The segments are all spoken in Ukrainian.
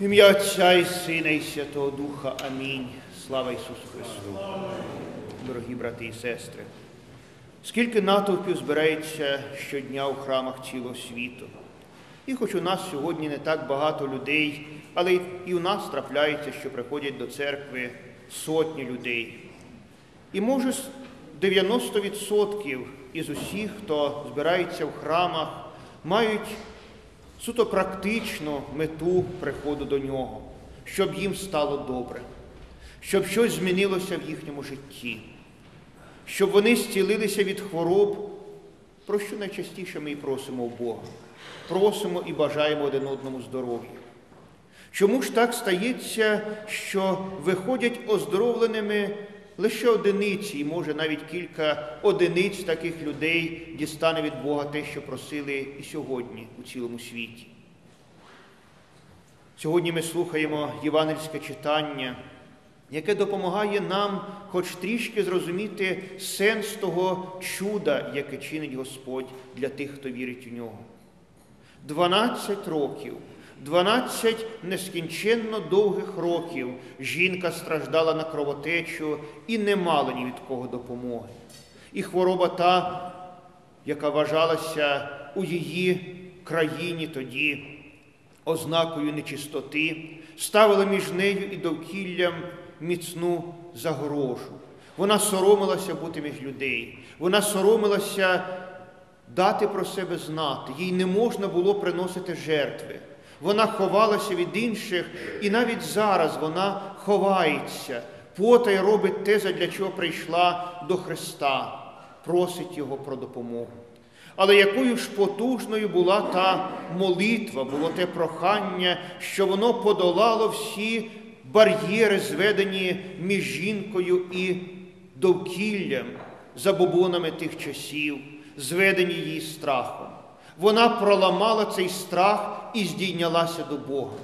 Ім'я Отця і Сина, і Святого Духа. Амінь. Слава Ісусу Христу. Дорогі брати і сестри, скільки натовпів збирається щодня у храмах цілого світу. І хоч у нас сьогодні не так багато людей, але і у нас трапляється, що приходять до церкви сотні людей. І може 90% із усіх, хто збирається в храмах, мають суто практичну мету приходу до нього, щоб їм стало добре, щоб щось змінилося в їхньому житті, щоб вони зцілилися від хвороб, про що найчастіше ми і просимо у Бога. Просимо і бажаємо один одному здоров'я. Чому ж так стається, що виходять оздоровленими лише одиниці, і може навіть кілька одиниць таких людей дістане від Бога те, що просили і сьогодні у цілому світі? Сьогодні ми слухаємо євангельське читання, яке допомагає нам хоч трішки зрозуміти сенс того чуда, яке чинить Господь для тих, хто вірить у нього. 12 років, 12 нескінченно довгих років жінка страждала на кровотечу і не мала ні від кого допомоги. І хвороба та, яка вважалася у її країні тоді ознакою нечистоти, ставила між нею і довкіллям міцну загорожу. Вона соромилася бути між людей, вона соромилася дати про себе знати. Їй не можна було приносити жертви. Вона ховалася від інших, і навіть зараз вона ховається, потай робить те, задля чого прийшла до Христа, просить Його про допомогу. Але якою ж потужною була та молитва, було те прохання, що воно подолало всі бар'єри, зведені між жінкою і довкіллям, забобонами тих часів, зведені її страхом. Вона проламала цей страх і здійнялася до Бога.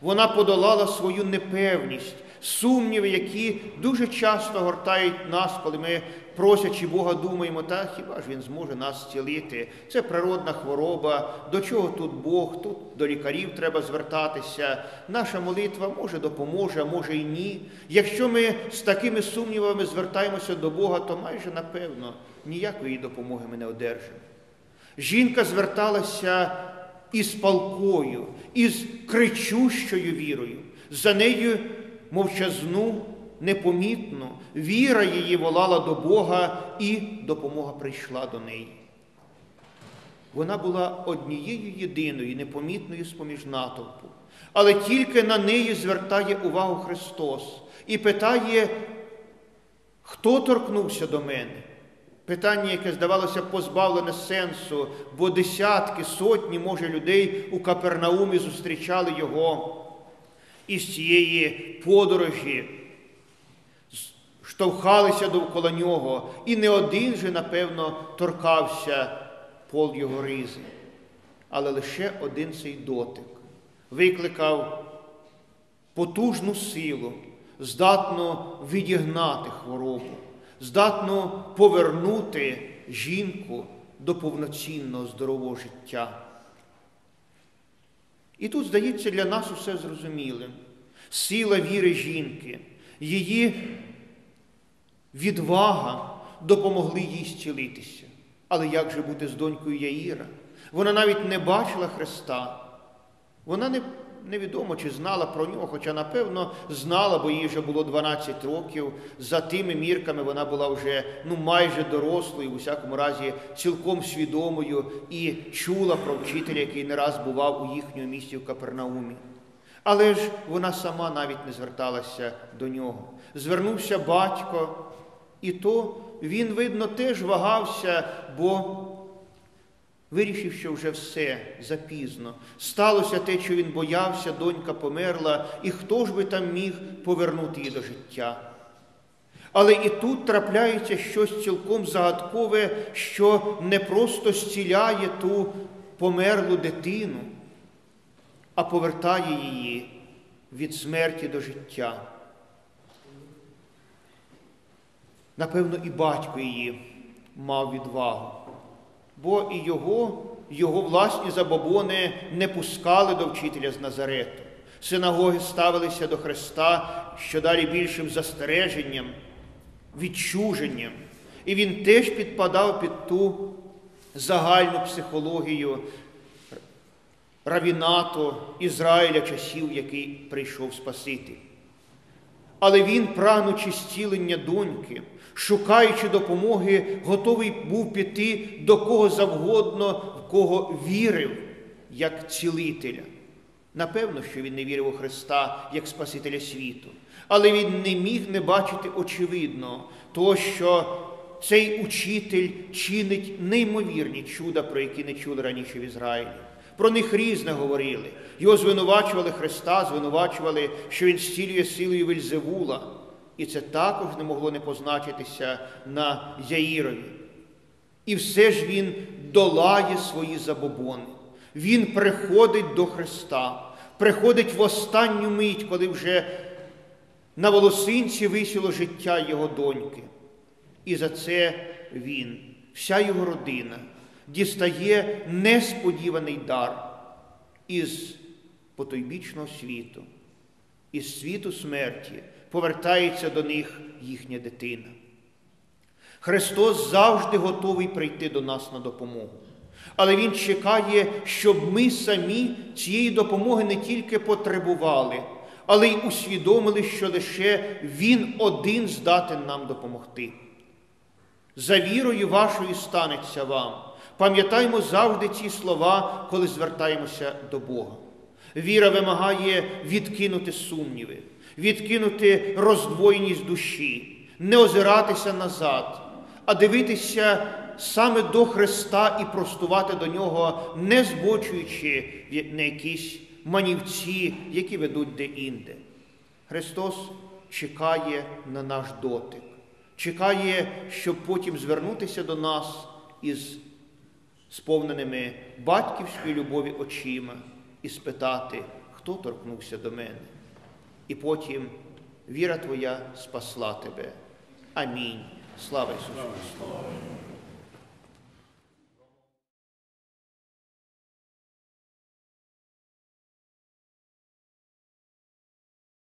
Вона подолала свою непевність, сумніви, які дуже часто гортають нас, коли ми, просячи Бога, думаємо, та хіба ж Він зможе нас зцілити? Це природна хвороба, до чого тут Бог, тут до лікарів треба звертатися. Наша молитва може допоможе, а може і ні. Якщо ми з такими сумнівами звертаємося до Бога, то майже напевно ніякої допомоги ми не одержимо. Жінка зверталася із палкою, із кричущою вірою. За нею мовчазну, непомітну, віра її волала до Бога, і допомога прийшла до неї. Вона була однією єдиною, непомітною з-поміж натовпу, але тільки на неї звертає увагу Христос і питає, хто торкнувся до мене? Питання, яке здавалося позбавлене сенсу, бо десятки, сотні, може, людей у Капернаумі зустрічали його із цієї подорожі, штовхалися довкола нього, і не один же, напевно, торкався пол його ризи. Але лише один цей дотик викликав потужну силу, здатну відігнати хворобу здатно повернути жінку до повноцінного здорового життя. І тут, здається, для нас усе зрозумілим. Сила віри жінки, її відвага допомогли їй зцілитися. Але як же бути з донькою Яїра? Вона навіть не бачила Христа. Вона не Невідомо, чи знала про нього, хоча, напевно, знала, бо їй вже було 12 років. За тими мірками вона була вже ну, майже дорослою, у всякому разі, цілком свідомою і чула про вчителя, який не раз бував у їхньому місті в Капернаумі. Але ж вона сама навіть не зверталася до нього. Звернувся батько, і то він, видно, теж вагався, бо Вирішив, що вже все запізно. Сталося те, що він боявся, донька померла, і хто ж би там міг повернути її до життя. Але і тут трапляється щось цілком загадкове, що не просто зціляє ту померлу дитину, а повертає її від смерті до життя. Напевно, і батько її мав відвагу бо і його, його власні забобони не пускали до вчителя з Назарету. Синагоги ставилися до Христа що далі більшим застереженням, відчуженням. І він теж підпадав під ту загальну психологію равінату Ізраїля часів, який прийшов Спаситель. Але він, прагнучи зцілення доньки, шукаючи допомоги, готовий був піти до кого завгодно, в кого вірив, як цілителя. Напевно, що він не вірив у Христа як Спасителя світу, але він не міг не бачити очевидно, того, що цей учитель чинить неймовірні чуда, про які не чули раніше в Ізраїлі. Про них різне говорили. Його звинувачували Христа, звинувачували, що він зцілює силою Вельзевула. І це також не могло не позначитися на Яїрові. І все ж він долає свої забобони. Він приходить до Христа, приходить в останню мить, коли вже на волосинці висіло життя його доньки. І за це він, вся його родина, дістає несподіваний дар із потойбічного світу, із світу смерті повертається до них їхня дитина. Христос завжди готовий прийти до нас на допомогу. Але Він чекає, щоб ми самі цієї допомоги не тільки потребували, але й усвідомили, що лише Він один здатен нам допомогти. За вірою вашою станеться вам. Пам'ятаймо завжди ці слова, коли звертаємося до Бога. Віра вимагає відкинути сумніви, відкинути роздвоєність душі, не озиратися назад, а дивитися саме до Христа і простувати до Нього, не збочуючи на якісь манівці, які ведуть де-інде. Христос чекає на наш дотик, чекає, щоб потім звернутися до нас із сповненими батьківської любові очима і спитати, хто торкнувся до мене. І потім віра Твоя спасла тебе. Амінь. Слава Ісусу Христу!